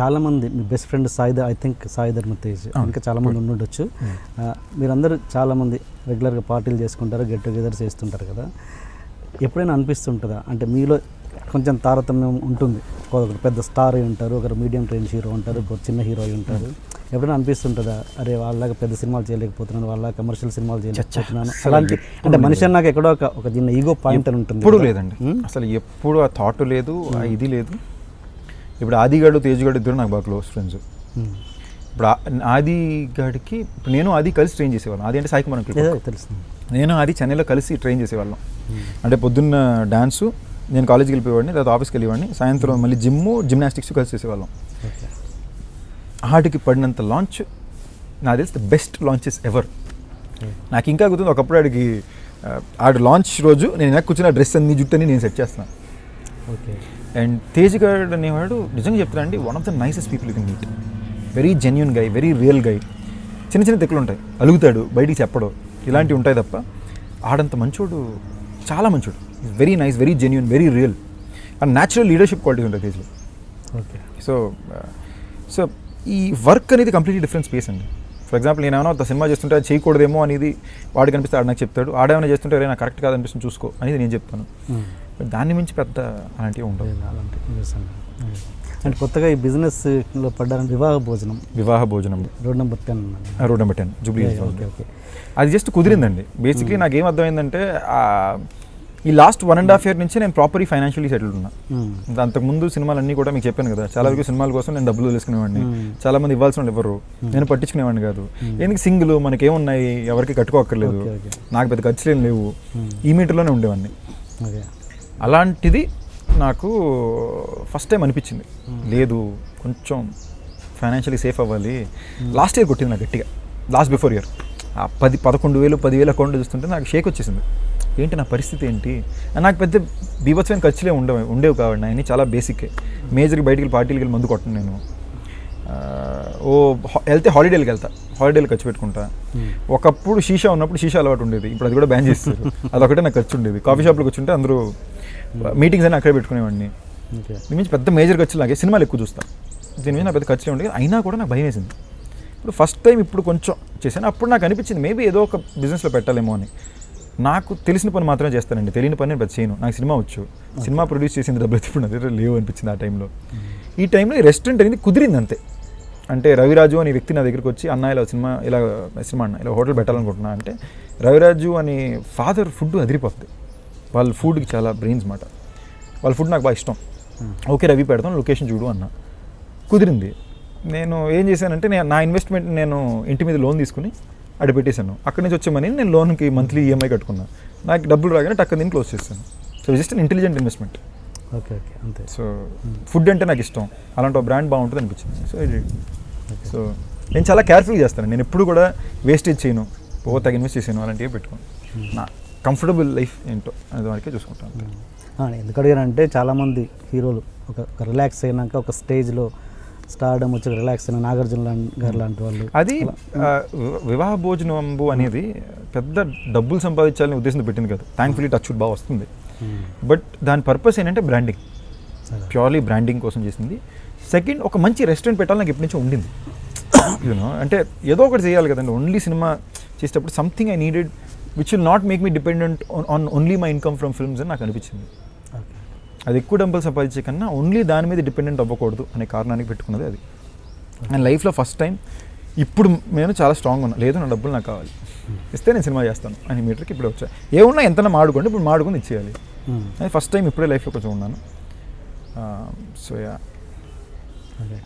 చాలా మంది మీ best friend Saidhar I think Sai Dharam Tej ఇంకా చాలా మంది ఉండుండొచ్చు. ఆ, మీరందరూ చాలా మంది రెగ్యులర్గా పార్టీలు చేసుకుంటారు గెట్ టుగెదర్స్ చేస్తుంటారు కదా. ఎప్పుడైనా అనిపిస్తుంటుందా? అంటే మీలో కొంచెం తారతమ్యం ఉంటుంది. ఒకరు పెద్ద స్టార్ అయి ఉంటారు ఒకరు మీడియం రేంజ్ హీరో ఉంటారు ఒకరు చిన్న హీరో అయి ఉంటారు. ఎప్పుడైనా అనిపిస్తుంటుందా? అరే వాళ్ళగా పెద్ద సినిమాలు చేయలేకపోతున్నాను వాళ్ళ కమర్షియల్ సినిమాలు చేయలేకపోతున్నాను. అలాంటి అంటే మనిషి అన్నాక ఎక్కడో ఒక ఒక చిన్న ఈగో పాయింట్ అని ఉంటుంది ఎప్పుడు. లేదండి. ఉమ్? అసలు ఎప్పుడు ఆ థాట్ లేదు ఇది లేదు. ఇప్పుడు ఆదిగాడు తేజ్గాడు ఇద్దరు నాకు బాగా క్లోజ్ ఫ్రెండ్స్. ఇప్పుడు ఆ- ఆది గాడికి ఇప్పుడు నేను ఆది కలిసి ట్రైన్ చేసేవాళ్ళం. ఆది అంటే సాయి కుమార్. తెలుస్తుంది. నేను ఆది చెన్నైలో కలిసి ట్రైన్ చేసేవాళ్ళం. అంటే పొద్దున్న డాన్సు నేను కాలేజ్కి వెళ్ళిపోయేవాడిని లేదా ఆఫీస్కి వెళ్ళేవాడిని సాయంత్రం మళ్ళీ జిమ్ జిమ్నాస్టిక్స్ కలిసి చేసేవాళ్ళం. ఆడికి పడినంత లాంచ్ నాకు తెలిసి ద బెస్ట్ లాంచెస్ ఎవర్ నాకు ఇంకా గుర్తుంది ఒకప్పుడు ఆడికి ఆడు లాంచ్ రోజు నేను వెనక్కి కూర్చున్న డ్రెస్ అన్ని జుట్టు అని నేను సెట్ చేస్తాను ఓకే. అండ్ తేజ్ గారు అనేవాడు నిజంగా చెప్తాను అండి one of the nicest people you can meet very genuine guy very real guy చిన్న చిన్న తెక్కులు ఉంటాయి. అలుగుతాడు బయటికి చెప్పడం. ఇలాంటివి ఉంటాయి తప్ప ఆడంత మంచోడు చాలా మంచోడు. Very nice very genuine very real and natural leadership qualities ఉంటాయి తేజ్లో. ఓకే. సో సో ఈ వర్క్ అనేది కంప్లీట్లీ డిఫరెంట్ స్పేస్ అండి. ఫర్ ఎగ్జాంపుల్ నేను ఏమైనా ఒక సినిమా చేస్తుంటే అది చేయకూడదేమో అనేది వాడికి అనిపిస్తే ఆడు నాకు చెప్తాడు. ఆడేమైనా చేస్తుంటే "అరే, నాకు కరెక్ట్ కాదనిపిస్తుంది చూసుకో అనేది నేను చెప్తాను. దాన్ని మించి పెద్ద అలాంటివి ఉండవు. అలాంటి నిజంగా. అండ్ కొత్తగా ఈ బిజినెస్లో పడ్డారంటే వివాహ భోజనం. వివాహ భోజనం. Road number ten road number ten Jubilee అది జస్ట్ కుదిరిందండి. బేసిక్లీ నాకు ఏం అర్థమైందంటే ఈ last one and half year నుంచి నేను ప్రాపర్లీ ఫైనాన్షియలీ సెటిల్ ఉన్నా. అంతకుముందు సినిమాలన్నీ కూడా మీకు చెప్పాను కదా చాలా వరకు సినిమాల కోసం నేను డబ్బులు తెలుసుకునేవాడిని Hmm. చాలా మంది ఇవ్వాల్సిన వాళ్ళు ఎవరు? నేను పట్టించుకునేవాడిని కాదు. ఎందుకు సింగిల్? మనకేమున్నాయి? ఎవరికి కట్టుకోక్కర్లేదు. నాకు పెద్ద ఖర్చులు ఏం లేవు. ఈ మీటర్లోనే ఉండేవాడిని. అలాంటిది నాకు ఫస్ట్ టైం అనిపించింది. లేదు కొంచెం ఫైనాన్షియలీ సేఫ్ అవ్వాలి. లాస్ట్ ఇయర్ కొట్టింది నాకు గట్టిగా. లాస్ట్ బిఫోర్ ఇయర్ పది పదకొండు వేలు పదివేల అకౌంట్ చూస్తుంటే నాకు షేక్ వచ్చేసింది. ఏంటి నా పరిస్థితి ఏంటి? నాకు పెద్ద బీభత్సమైన ఖర్చులే ఉండవు ఉండేవి కావండి ఆయన చాలా బేసిక్ మేజర్కి బయటికి వెళ్ళి పార్టీలకి వెళ్ళి మందు కొట్టను నేను. ఓ వెళ్తే హాలిడేలకు వెళ్తా. హాలిడేలు ఖర్చు పెట్టుకుంటా. ఒకప్పుడు షీషా ఉన్నప్పుడు షీషా అలవాటు ఉండేది. ఇప్పుడు అది కూడా బ్యాన్ చేస్తారు. అదొకటే నాకు ఖర్చు ఉండేది. కాఫీ షాప్లో కూర్చుంటే అందరూ మీటింగ్స్ అని అక్కడే పెట్టుకునేవాడిని. దీని నుంచి పెద్ద మేజర్ ఖర్చులు నాకే సినిమాలు ఎక్కువ చూస్తాను దీని మీద నాకు పెద్ద ఖర్చులు ఉండేది అయినా కూడా నాకు భయం వేసింది. ఇప్పుడు ఫస్ట్ టైం ఇప్పుడు కొంచెం చేశాను. అప్పుడు నాకు అనిపించింది మేబీ ఏదో ఒక బిజినెస్లో పెట్టాలేమో అని. నాకు తెలిసిన పని మాత్రమే చేస్తానండి. తెలియని పని నేను చేయను. నాకు సినిమా వచ్చు. సినిమా ప్రొడ్యూస్ చేసింది డబ్బులు అయితే ఇప్పుడు నా దగ్గర లేవు అనిపించింది ఆ టైంలో. ఈ టైంలో ఈ రెస్టారెంట్ అనేది కుదిరింది అంతే. అంటే రవిరాజు అనే వ్యక్తి నా దగ్గరికి వచ్చి అన్న ఇలా సినిమా ఇలా సినిమా అన్న ఇలా హోటల్ పెట్టాలనుకుంటున్నా అంటే రవిరాజు అనే ఫాదర్ ఫుడ్ అదిరిపోతుంది వాళ్ళ ఫుడ్కి చాలా బ్రెయిన్స్ మాట. వాళ్ళ ఫుడ్ నాకు బాగా ఇష్టం. ఓకే రవి పెడతాం లొకేషన్ చూడు అన్న. కుదిరింది. నేను ఏం చేశానంటే నేను నా ఇన్వెస్ట్మెంట్ నేను ఇంటి మీద లోన్ తీసుకుని అక్కడ పెట్టేశాను అక్కడి నుంచి వచ్చే మనీ నేను లోన్కి మంత్లీ ఈఎంఐ కట్టుకున్నా. నాకు డబ్బులు రాగానే టక్క దీన్ని క్లోజ్ చేశాను. So just an intelligent investment okay okay అంతే. సో ఫుడ్ అంటే నాకు ఇష్టం. అలాంటి ఒక బ్రాండ్ బాగుంటుంది అనిపించింది. సో ఇది సో నేను చాలా కేర్ఫుల్గా చేస్తాను. నేను ఎప్పుడు కూడా వేస్టేజ్ చేయను. ఓ తగ్గ ఇన్వెస్ట్ చేసాను అలాంటివి పెట్టుకోను. నా కంఫర్టబుల్ లైఫ్ ఏంటో అది వరకే చూసుకుంటాను. ఆ, ఎందుకు అడిగానంటే చాలామంది హీరోలు ఒక ఒక రిలాక్స్ అయినాక ఒక స్టేజ్లో స్టార్డమ్ వచ్చి రిలాక్స్ అయిన నాగార్జున గారు లాంటి వాళ్ళు. అది వివాహ భోజనంబు అనేది పెద్ద డబ్బులు సంపాదించాలని ఉద్దేశంతో పెట్టింది కదా. థ్యాంక్ఫుల్లీ టచ్ బాగా వస్తుంది. బట్ దాని పర్పస్ ఏంటంటే బ్రాండింగ్. ప్యూర్లీ బ్రాండింగ్ కోసం చేసింది. సెకండ్ ఒక మంచి రెస్టారెంట్ పెట్టాలని నాకు ఎప్పటి నుంచో ఉండింది. యూనో అంటే ఏదో ఒకటి చేయాలి కదండి. ఓన్లీ సినిమా చేసేటప్పుడు something I needed which will not make me dependent on only my income from films అని నాకు అనిపించింది. అది ఎక్కువ డబ్బులు సంపాదించే కన్నా ఓన్లీ దాని మీద డిపెండెంట్ అవ్వకూడదు అనే కారణానికి పెట్టుకున్నది అది. అండ్ లైఫ్లో ఫస్ట్ టైం ఇప్పుడు నేను చాలా స్ట్రాంగ్ ఉన్నా. లేదు నా డబ్బులు నాకు కావాలి. ఇస్తే నేను సినిమా చేస్తాను అని మీటర్కి ఇప్పుడే వచ్చా. ఏమున్నా ఎంత మాడుకోండి ఇప్పుడు మాడుకొని ఇచ్చేయాలి. మ్మ్. అది ఫస్ట్ టైం ఇప్పుడే లైఫ్లో కొంచెం ఉన్నాను. So yeah okay